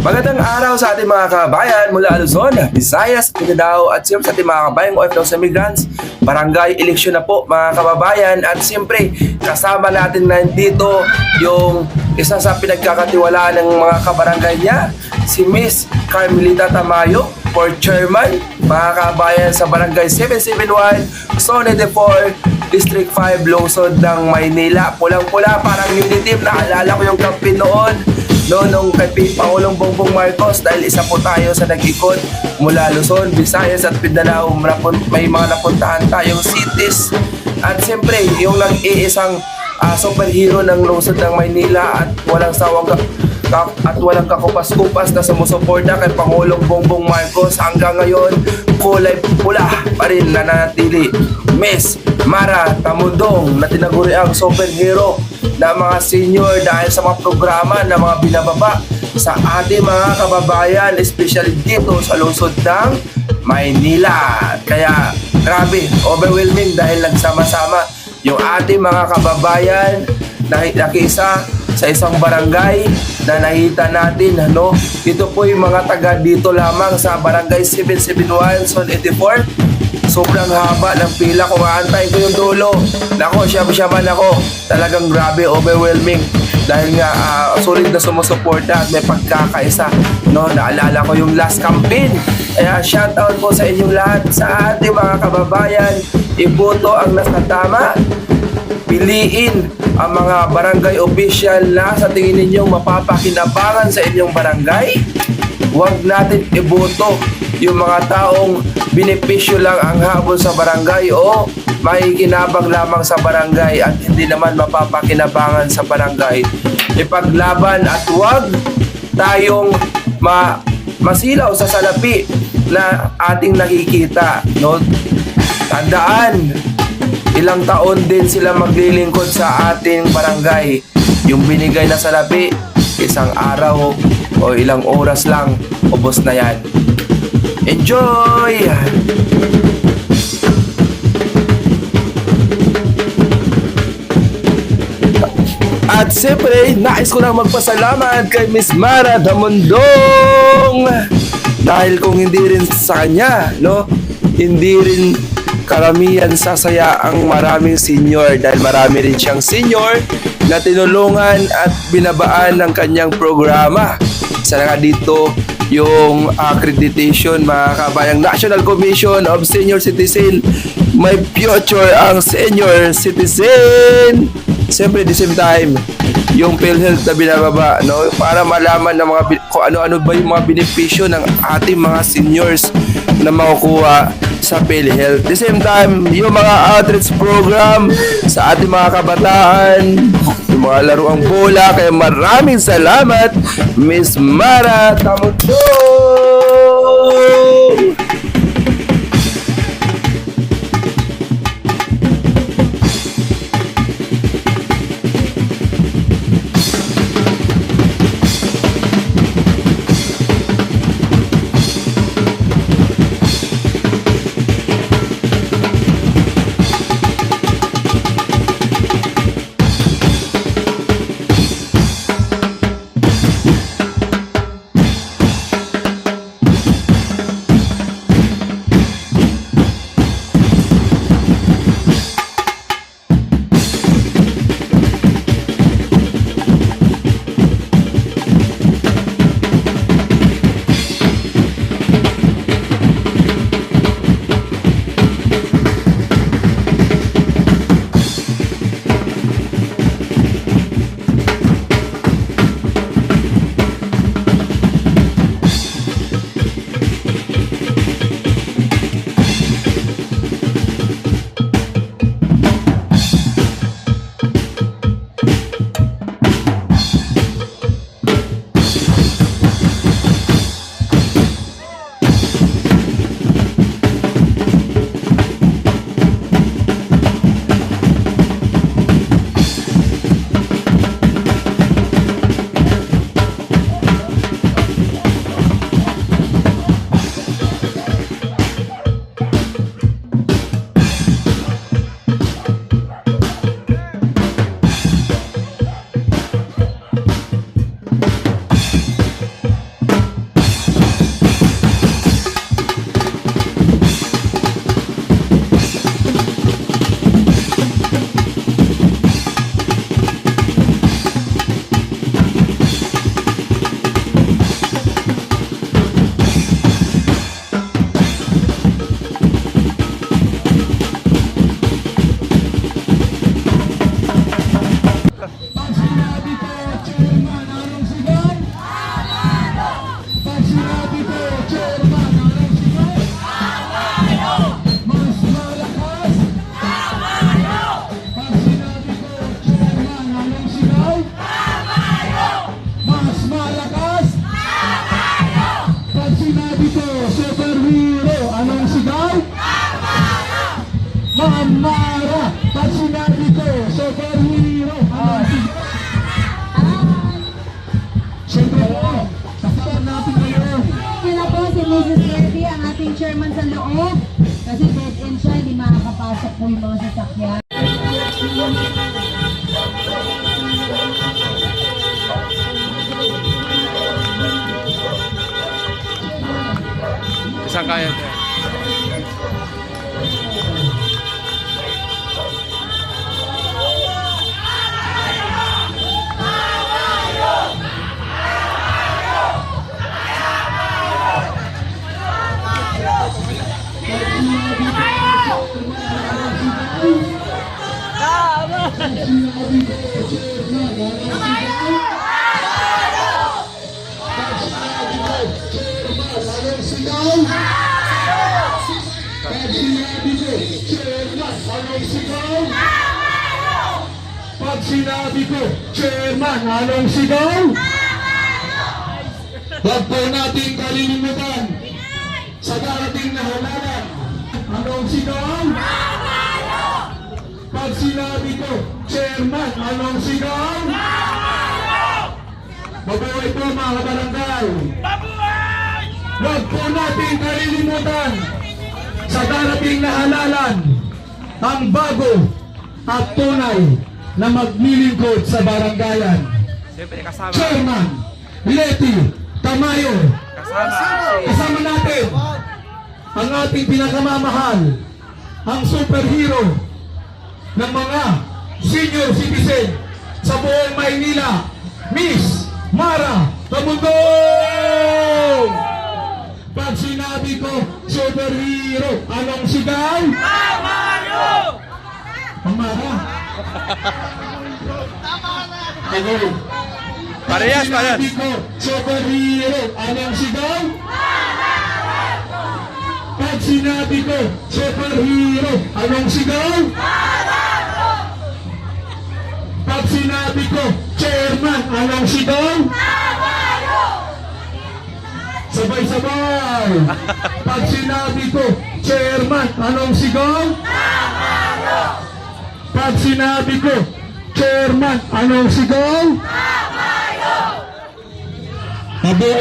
Magandang araw sa ating mga kabayan mula Luzon, Visayas, Mindanao at siyempre sa ating mga kabayan OFW migrants. Barangay eleksyon na po mga kababayan at siyempre kasama natin nandito yung isa sa pinagkakatiwalaan ng mga kabarangay niya, si Miss Carmelita Tamayo, for chairman, mga kabayan sa Barangay 771, Zone 4, District 5, Lungsod ng Maynila. Pulang-pula, parang unity team. Naalala ko yung campaign noon no, nung kay P- Pangulong Bongbong Marcos dahil isa po tayo sa nag-ikot mula Luzon, Visayas at Mindanao. May mga napuntahan tayong cities at siyempre yung nag-iisang ah, superhero ng lungsod ng Maynila at walang sawang at walang kakupas-kupas na sumusuporta kay Pangulong Bongbong Marcos hanggang ngayon kulay pula pa rin nananatili. Miss Mara Tamundong na tinaguri ang superhero na mga senior dahil sa mga programa na mga binababa sa ating mga kababayan, especially dito sa lungsod ng Maynila. Kaya grabe, overwhelming dahil nagsama-sama yung ating mga kababayan na nakisa sa isang barangay na nakita natin ano ito po yung mga taga dito lamang sa barangay 771 Zone 84 sobrang haba ng pila kung aantay ko yung dulo. Nako siyam-siyaman ako. Talagang grabe overwhelming. Dahil nga ah, sulit na sumusuporta at may pagkakaisa no? Naalala ko yung last campaign. Kaya shout out po sa inyong lahat sa ating mga kababayan. Iboto ang nasa tama piliin ang mga barangay official na sa tingin ninyong mapapakinabangan sa inyong barangay. Huwag natin iboto yung mga taong benepisyo lang ang habol sa barangay o makikinabang lamang sa barangay at hindi naman mapapakinabangan sa barangay. Ipaglaban at huwag tayong ma masilaw sa salapi na ating nakikita. No? Tandaan, ilang taon din sila maglilingkod sa ating barangay. Yung binigay na salapi, isang araw o ilang oras lang, ubos na yan. Enjoy! At siyempre, nais ko lang magpasalamat kay Miss Mara Damondong dahil kung hindi rin sa kanya, no, hindi rin karamihan sasaya ang maraming senior dahil marami rin siyang senior na tinulungan at binabaan ng kanyang programa. Nga dito yung accreditation mga kabayang National Commission of Senior Citizen. May future ang senior citizen. Siyempre, the same time, yung PhilHealth na binababa, no? Para malaman ng mga kung ano-ano ba yung mga benepisyo ng ating mga seniors na makukuha sa PhilHealth. The same time, yung mga outreach program sa ating mga kabataan, mga laruang bola. Kaya maraming salamat, Miss Mara maamara pag sinabi ko superhero oh. Siyempre po, kasama natin kayo. Sila po si Mrs. Kirby, ating chairman sa loob. Kasi dead hindi makakapasok yung mga sasakyan. Isang. Pag sinabi ko, Chairman, anong sigaw? Huwag po natin kalilimutan sa darating na halalan. Anong sigaw? Pag sinabi ko, Chairman, anong sigaw? Mabuhay po mga kabarangay. Huwag po natin kalilimutan sa darating na halalan ang bago at tunay na maglilingkod sa barangayan. Chairman, Leti, Tamayo, Kasama. kasama natin ang ating pinakamamahal, ang superhero ng mga senior citizen sa buong Maynila, Miss Mara Tabundong! Pag sinabi ko, superhero, anong sigaw? Amara! Okay. Parehas, Pag parehas. sinabi ko, superhero, anong sigaw? Pag sinabi ko, superhero, anong sigaw? Pag sinabi ko, chairman, anong sigaw? Sabay-sabay. Pag sinabi ko, chairman, anong sigaw? Pag sinabi ko, chairman, anong sigaw? Mabuhay